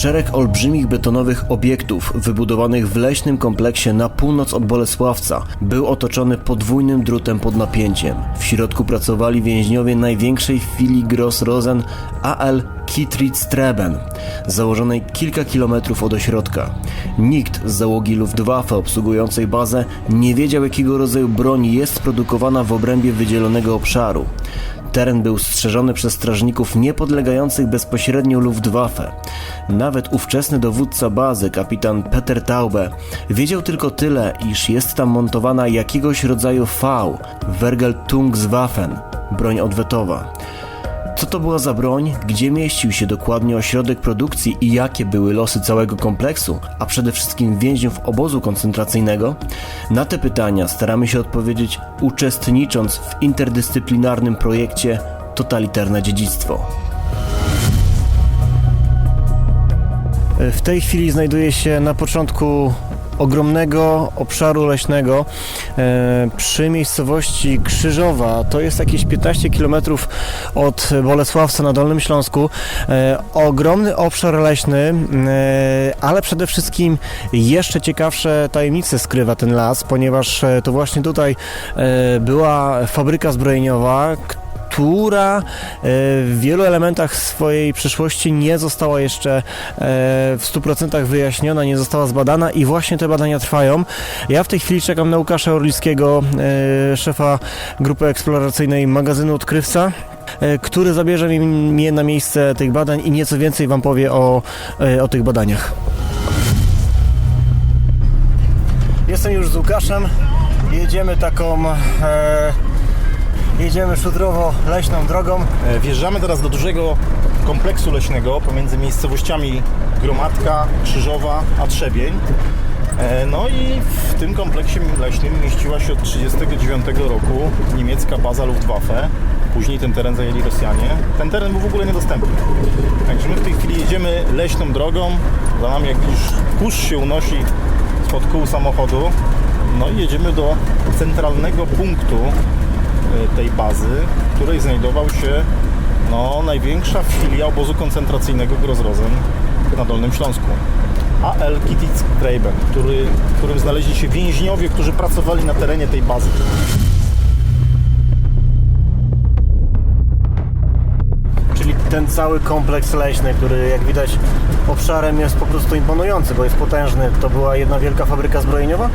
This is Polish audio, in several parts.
Szereg olbrzymich betonowych obiektów wybudowanych w leśnym kompleksie na północ od Bolesławca był otoczony podwójnym drutem pod napięciem. W środku pracowali więźniowie największej filii Gross Rosen AL Kittritz-Treben, założonej kilka kilometrów od ośrodka. Nikt z załogi Luftwaffe obsługującej bazę nie wiedział jakiego rodzaju broń jest produkowana w obrębie wydzielonego obszaru. Teren był strzeżony przez strażników niepodlegających bezpośrednio Luftwaffe. Nawet ówczesny dowódca bazy, kapitan Peter Taube, wiedział tylko tyle, iż jest tam montowana jakiegoś rodzaju V, Vergeltungswaffen, broń odwetowa. Co to była za broń, gdzie mieścił się dokładnie ośrodek produkcji i jakie były losy całego kompleksu, a przede wszystkim więźniów obozu koncentracyjnego? Na te pytania staramy się odpowiedzieć uczestnicząc w interdyscyplinarnym projekcie Totalitarne Dziedzictwo. W tej chwili znajduję się na początku ogromnego obszaru leśnego e, przy miejscowości Krzyżowa. To jest jakieś 15 km od Bolesławca na Dolnym Śląsku. E, ogromny obszar leśny, e, ale przede wszystkim jeszcze ciekawsze tajemnice skrywa ten las, ponieważ to właśnie tutaj była fabryka zbrojeniowa, która e, w wielu elementach swojej przyszłości nie została jeszcze e, w 100% wyjaśniona, nie została zbadana i właśnie te badania trwają. Ja w tej chwili czekam na Łukasza Orlickiego, e, szefa grupy eksploracyjnej magazynu Odkrywca który zabierze mnie na miejsce tych badań i nieco więcej Wam powie o, o tych badaniach. Jestem już z Łukaszem. Jedziemy taką. E, jedziemy szudrowo-leśną drogą. E, Wjeżdżamy teraz do dużego kompleksu leśnego pomiędzy miejscowościami Gromadka, Krzyżowa a Trzebień. E, No i w tym kompleksie leśnym mieściła się od 1939 roku niemiecka baza Luftwaffe. Później ten teren zajęli Rosjanie. Ten teren był w ogóle niedostępny. Także my w tej chwili jedziemy leśną drogą. Za nami jakiś kurz się unosi spod kół samochodu. No i jedziemy do centralnego punktu tej bazy, w której znajdował się no, największa filia obozu koncentracyjnego Grozrozen na Dolnym Śląsku. AL Kittitz-Treiben, który, w którym znaleźli się więźniowie, którzy pracowali na terenie tej bazy. Czyli ten cały kompleks leśny, który jak widać obszarem jest po prostu imponujący, bo jest potężny. To była jedna wielka fabryka zbrojeniowa?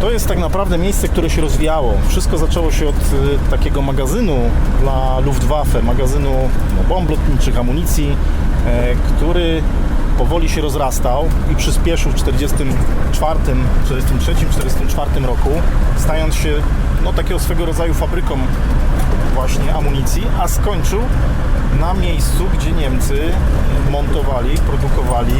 To jest tak naprawdę miejsce, które się rozwijało. Wszystko zaczęło się od y, takiego magazynu dla Luftwaffe, magazynu no, bomb lotniczych, amunicji, e, który powoli się rozrastał i przyspieszył w 1944, 43, 44 roku, stając się no, takiego swego rodzaju fabryką właśnie amunicji, a skończył na miejscu, gdzie Niemcy montowali, produkowali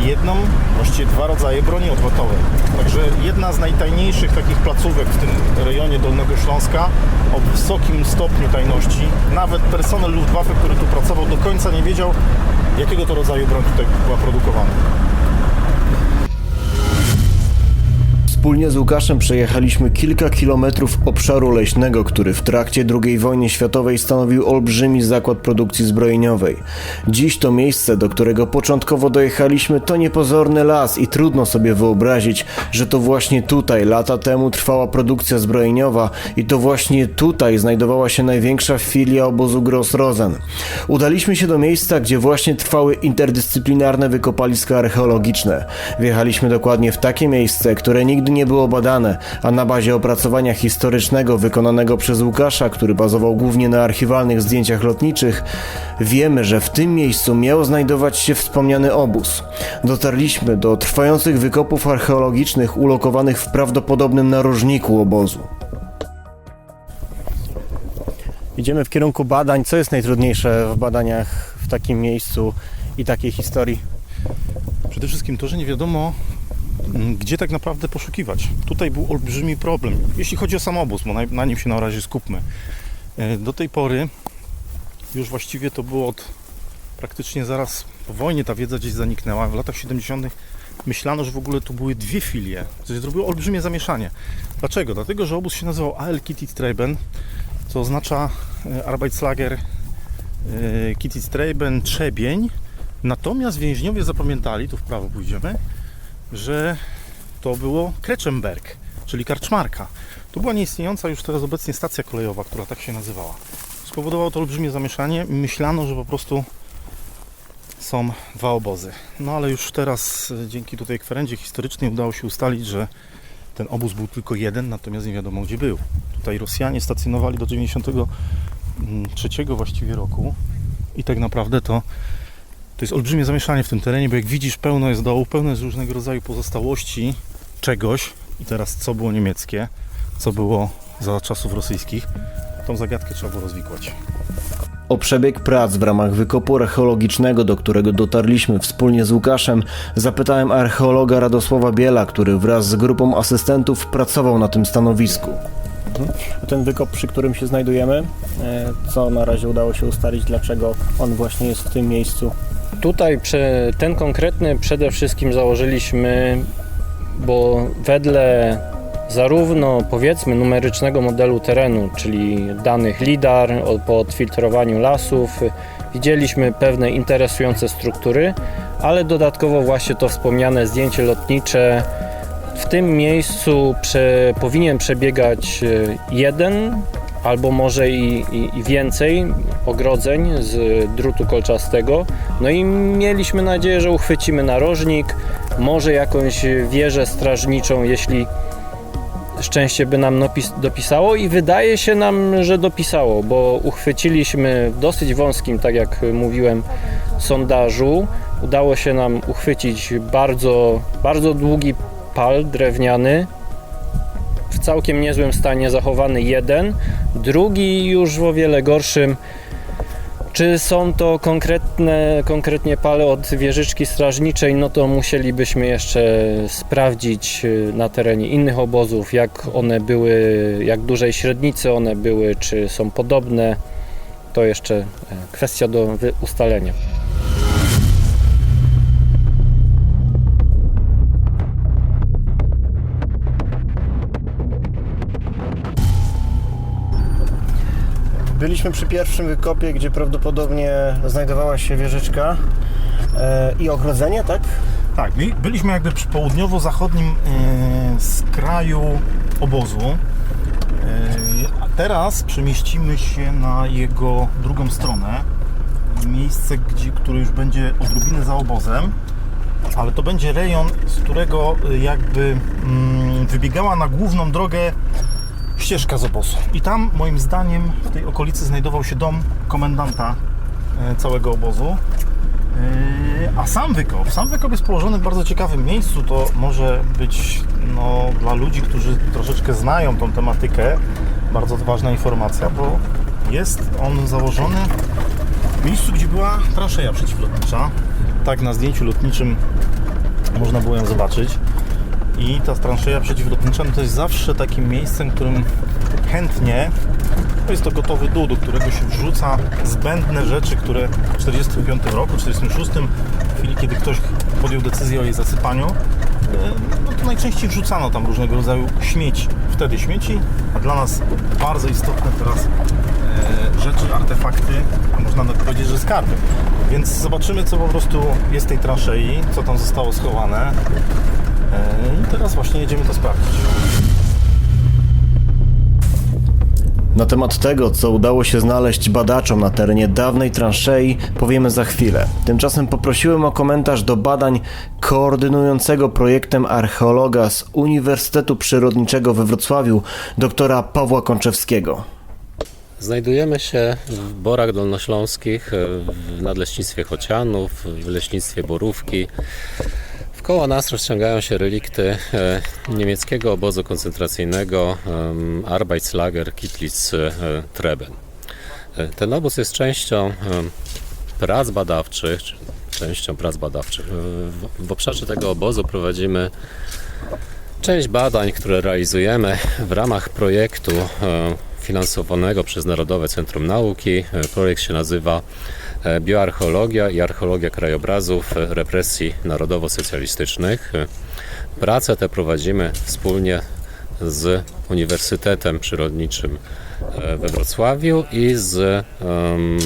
jedną, właściwie dwa rodzaje broni odwrotowej. Także jedna z najtajniejszych takich placówek w tym rejonie Dolnego Śląska o wysokim stopniu tajności. Nawet personel Luftwaffe, który tu pracował, do końca nie wiedział, jakiego to rodzaju broń tutaj była produkowana. Wspólnie z Łukaszem przejechaliśmy kilka kilometrów obszaru leśnego, który w trakcie II wojny światowej stanowił olbrzymi zakład produkcji zbrojeniowej. Dziś to miejsce, do którego początkowo dojechaliśmy, to niepozorny las i trudno sobie wyobrazić, że to właśnie tutaj lata temu trwała produkcja zbrojeniowa i to właśnie tutaj znajdowała się największa filia obozu Gross-Rosen. Udaliśmy się do miejsca, gdzie właśnie trwały interdyscyplinarne wykopaliska archeologiczne. Wjechaliśmy dokładnie w takie miejsce, które nigdy nie było badane, a na bazie opracowania historycznego wykonanego przez Łukasza, który bazował głównie na archiwalnych zdjęciach lotniczych, wiemy, że w tym miejscu miał znajdować się wspomniany obóz. Dotarliśmy do trwających wykopów archeologicznych ulokowanych w prawdopodobnym narożniku obozu. Idziemy w kierunku badań. Co jest najtrudniejsze w badaniach w takim miejscu i takiej historii? Przede wszystkim to, że nie wiadomo, gdzie tak naprawdę poszukiwać. Tutaj był olbrzymi problem, jeśli chodzi o samobóz, bo na, na nim się na razie skupmy. E, Do tej pory już właściwie to było od praktycznie zaraz po wojnie ta wiedza gdzieś zaniknęła. W latach 70. myślano, że w ogóle tu były dwie filie, co zrobiło olbrzymie zamieszanie. Dlaczego? Dlatego, że obóz się nazywał AL Kittitz-Treiben, co oznacza e, Arbeitslager e, Kittitz-Treiben Trzebień, Natomiast więźniowie zapamiętali, tu w prawo pójdziemy, że to było Kretschenberg, czyli karczmarka. To była nieistniejąca już teraz obecnie stacja kolejowa, która tak się nazywała. Spowodowało to olbrzymie zamieszanie. Myślano, że po prostu są dwa obozy. No ale już teraz e, dzięki tutaj kwerendzie historycznej udało się ustalić, że ten obóz był tylko jeden, natomiast nie wiadomo gdzie był. Tutaj Rosjanie stacjonowali do 93 właściwie roku i tak naprawdę to to jest olbrzymie zamieszanie w tym terenie, bo jak widzisz pełno jest dołu, pełno jest różnego rodzaju pozostałości czegoś i teraz co było niemieckie, co było za czasów rosyjskich, tą zagadkę trzeba było rozwikłać. O przebieg prac w ramach wykopu archeologicznego, do którego dotarliśmy wspólnie z Łukaszem, zapytałem archeologa Radosława Biela, który wraz z grupą asystentów pracował na tym stanowisku. Ten wykop, przy którym się znajdujemy, e, co na razie udało się ustalić, dlaczego on właśnie jest w tym miejscu. Tutaj ten konkretny przede wszystkim założyliśmy, bo wedle zarówno powiedzmy numerycznego modelu terenu, czyli danych LIDAR po odfiltrowaniu lasów, widzieliśmy pewne interesujące struktury, ale dodatkowo właśnie to wspomniane zdjęcie lotnicze. W tym miejscu prze, powinien przebiegać e, jeden albo może i, i, i więcej ogrodzeń z drutu kolczastego. No i mieliśmy nadzieję, że uchwycimy narożnik, może jakąś wieżę strażniczą, jeśli szczęście by nam dopisało i wydaje się nam, że dopisało, bo uchwyciliśmy w dosyć wąskim, tak jak mówiłem, sondażu. Udało się nam uchwycić bardzo, bardzo długi pal drewniany, całkiem niezłym stanie zachowany jeden, drugi już w o wiele gorszym. Czy są to konkretne, konkretnie pale od wieżyczki strażniczej, no to musielibyśmy jeszcze sprawdzić y, na terenie innych obozów, jak one były, jak dużej średnicy one były, czy są podobne. To jeszcze e, kwestia do ustalenia. Byliśmy przy pierwszym wykopie, gdzie prawdopodobnie znajdowała się wieżyczka e, i ogrodzenie, tak? Tak, my byliśmy jakby przy południowo-zachodnim e, skraju obozu. E, a teraz przemieścimy się na jego drugą stronę. Miejsce, gdzie, które już będzie odrobinę za obozem, ale to będzie rejon, z którego jakby mm, wybiegała na główną drogę ścieżka z obozu. I tam moim zdaniem w tej okolicy znajdował się dom komendanta e, całego obozu. Yy, A sam wykop, sam wykop jest położony w bardzo ciekawym miejscu. To może być no, dla ludzi, którzy troszeczkę znają tą tematykę, bardzo ważna informacja, bo jest on założony w miejscu, gdzie była transzeja przeciwlotnicza. Tak na zdjęciu lotniczym można było ją zobaczyć. I ta transzeja przeciwlotnicza no to jest zawsze takim miejscem, którym chętnie to jest to gotowy dół, do którego się wrzuca zbędne rzeczy, które w 1945 roku, 1946, w chwili kiedy ktoś podjął decyzję o jej zasypaniu, e, no to najczęściej wrzucano tam różnego rodzaju śmieci. Wtedy śmieci, a dla nas bardzo istotne teraz e, rzeczy, artefakty, można nawet powiedzieć, że skarby. Więc zobaczymy, co po prostu jest tej transzei, co tam zostało schowane. Teraz właśnie jedziemy to sprawdzić. Na temat tego, co udało się znaleźć badaczom na terenie dawnej transzei, powiemy za chwilę. Tymczasem poprosiłem o komentarz do badań koordynującego projektem archeologa z Uniwersytetu Przyrodniczego we Wrocławiu, doktora Pawła Konczewskiego. Znajdujemy się w Borach Dolnośląskich, w nadleśnictwie Chocianów, w leśnictwie Borówki. Wkoło nas rozciągają się relikty e, niemieckiego obozu koncentracyjnego Arbeitslager Kitlitz-Treben. E, Ten obóz jest częścią prac badawczych, czy częścią prac badawczych. E, W, obszarze tego obozu prowadzimy Część badań, które realizujemy w ramach projektu e, finansowanego przez Narodowe Centrum Nauki. E, Projekt się nazywa e, Bioarcheologia i archeologia krajobrazów e, represji narodowo-socjalistycznych. E, Prace te prowadzimy wspólnie z Uniwersytetem Przyrodniczym e, we Wrocławiu i z em,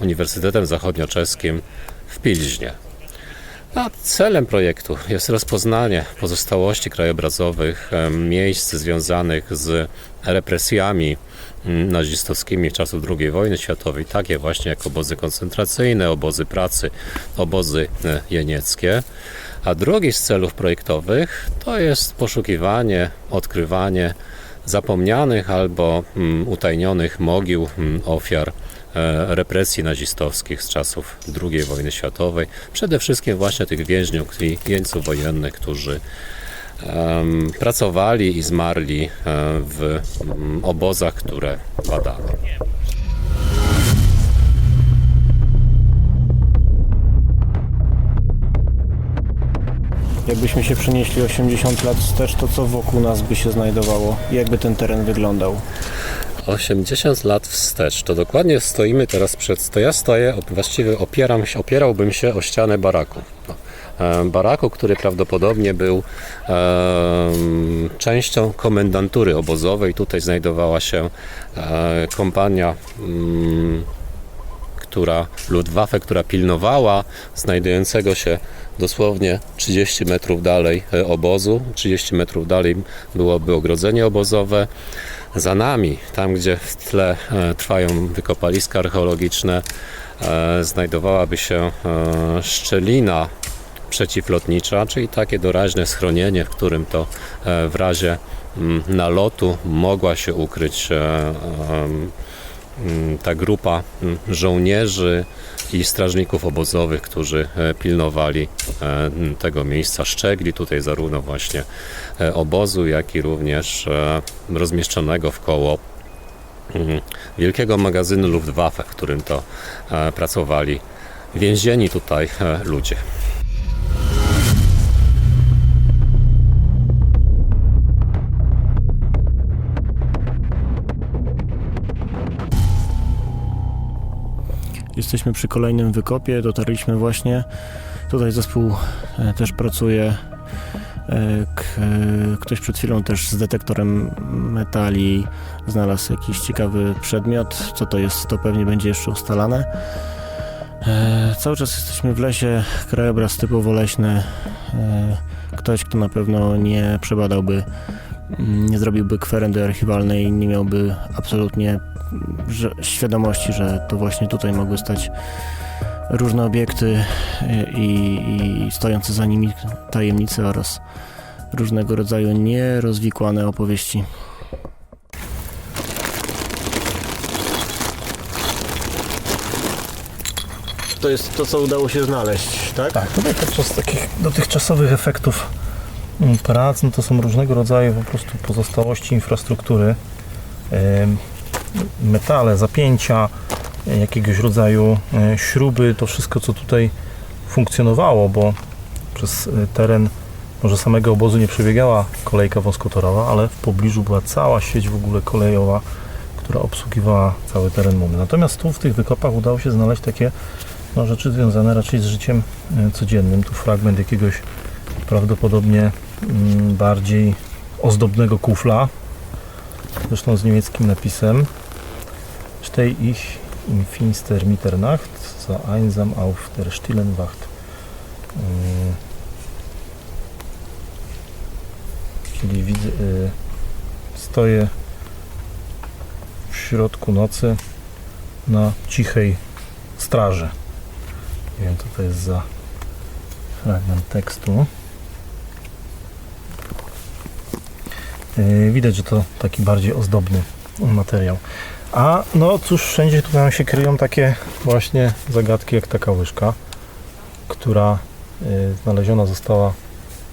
Uniwersytetem Zachodnioczeskim w Pilźnie. A celem projektu jest rozpoznanie pozostałości krajobrazowych miejsc związanych z represjami nazistowskimi czasów II wojny światowej, takie właśnie jak obozy koncentracyjne, obozy pracy, obozy e, jenieckie. A drugi z celów projektowych to jest poszukiwanie, odkrywanie zapomnianych albo mm, utajnionych mogił mm, ofiar e, represji nazistowskich z czasów II wojny światowej. Przede wszystkim właśnie tych więźniów i jeńców wojennych, którzy pracowali i zmarli e, w mm, obozach, które badano. Jakbyśmy się przenieśli 80 lat wstecz, to co wokół nas by się znajdowało? Jakby ten teren wyglądał? 80 lat wstecz, to dokładnie stoimy teraz przed, to ja stoję, właściwie opieram opierałbym się o ścianę baraku. E, Baraku, który prawdopodobnie był em, częścią komendantury obozowej. Tutaj znajdowała się e, kompania mm, która Luftwaffe, która pilnowała znajdującego się dosłownie 30 metrów dalej e, obozu. 30 metrów dalej byłoby ogrodzenie obozowe. Za nami, tam gdzie w tle e, trwają wykopaliska archeologiczne, e, znajdowałaby się e, szczelina przeciwlotnicza, czyli takie doraźne schronienie, w którym to e, w razie mm, nalotu mogła się ukryć e, em, mm, ta grupa mm, żołnierzy i strażników obozowych, którzy e, pilnowali e, tego miejsca szczegli, tutaj zarówno właśnie e, obozu, jak i również e, rozmieszczonego w koło wielkiego magazynu Luftwaffe, w którym to e, pracowali więzieni tutaj e, ludzie. Jesteśmy przy kolejnym wykopie, dotarliśmy właśnie. Tutaj zespół e, też pracuje. E, e, ktoś przed chwilą też z detektorem metali znalazł jakiś ciekawy przedmiot. Co to jest, to pewnie będzie jeszcze ustalane. Cały czas jesteśmy w lesie, krajobraz typowo leśny. Ktoś, kto na pewno nie przebadałby, mm, nie zrobiłby kwerendy archiwalnej, nie miałby absolutnie że, świadomości, że to właśnie tutaj mogły stać różne obiekty e, i, i stojące za nimi tajemnice oraz różnego rodzaju nierozwikłane opowieści. To jest to, co udało się znaleźć, tak? Tak, tutaj podczas takich dotychczasowych efektów mm, prac, no to są różnego rodzaju po prostu pozostałości infrastruktury, metale, zapięcia, jakiegoś rodzaju e, śruby, to wszystko co tutaj funkcjonowało, bo przez e, teren może samego obozu nie przebiegała kolejka wąskotorowa, ale w pobliżu była cała sieć w ogóle kolejowa, która obsługiwała cały teren Mumy. Natomiast tu w tych wykopach udało się znaleźć takie no, rzeczy związane raczej z życiem e, codziennym. Tu fragment jakiegoś prawdopodobnie mm, bardziej ozdobnego kufla, zresztą z niemieckim napisem. Steh ich im finster Mitternacht, za einsam auf der stillen Wacht. Mm. Czyli widzę, y, stoję w środku nocy na cichej straży. Nie wiem, co to jest za fragment tekstu. Yy, Widać, że to taki bardziej ozdobny materiał. A no cóż, wszędzie tutaj nam się kryją takie właśnie zagadki jak taka łyżka, która yy, znaleziona została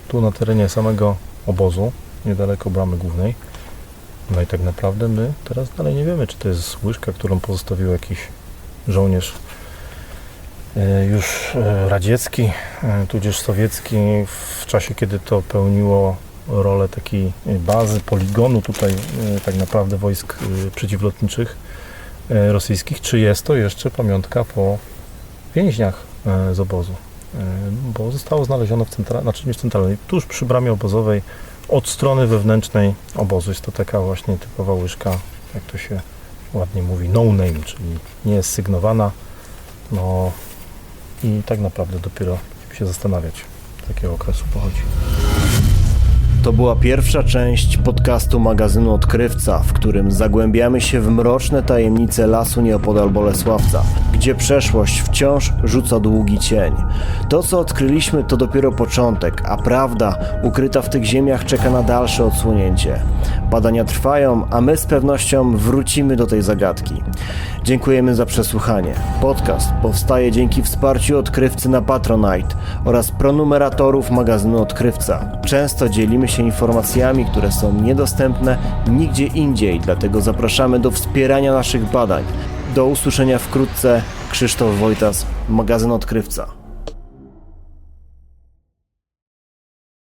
tu na terenie samego obozu, niedaleko bramy głównej. No i tak naprawdę my teraz dalej nie wiemy, czy to jest łyżka, którą pozostawił jakiś żołnierz e, już e, radziecki, tudzież sowiecki w czasie, kiedy to pełniło rolę takiej bazy, poligonu tutaj e, tak naprawdę wojsk e, przeciwlotniczych e, rosyjskich, czy jest to jeszcze pamiątka po więźniach e, z obozu. E, Bo zostało znalezione w centralnej, znaczy nie w centralnej, tuż przy bramie obozowej od strony wewnętrznej obozu. Jest to taka właśnie typowa łyżka, jak to się ładnie mówi, no name, czyli nie jest sygnowana, no i tak naprawdę dopiero się zastanawiać, z jakiego okresu pochodzi. To była pierwsza część podcastu magazynu Odkrywca, w którym zagłębiamy się w mroczne tajemnice lasu nieopodal Bolesławca, gdzie przeszłość wciąż rzuca długi cień. To, co odkryliśmy, to dopiero początek, a prawda ukryta w tych ziemiach czeka na dalsze odsłonięcie. Badania trwają, a my z pewnością wrócimy do tej zagadki. Dziękujemy za przesłuchanie. Podcast powstaje dzięki wsparciu odkrywcy na Patronite oraz pronumeratorów magazynu Odkrywca. Często dzielimy się informacjami, które są niedostępne nigdzie indziej, dlatego zapraszamy do wspierania naszych badań. Do usłyszenia wkrótce. Krzysztof Wojtas, magazyn Odkrywca.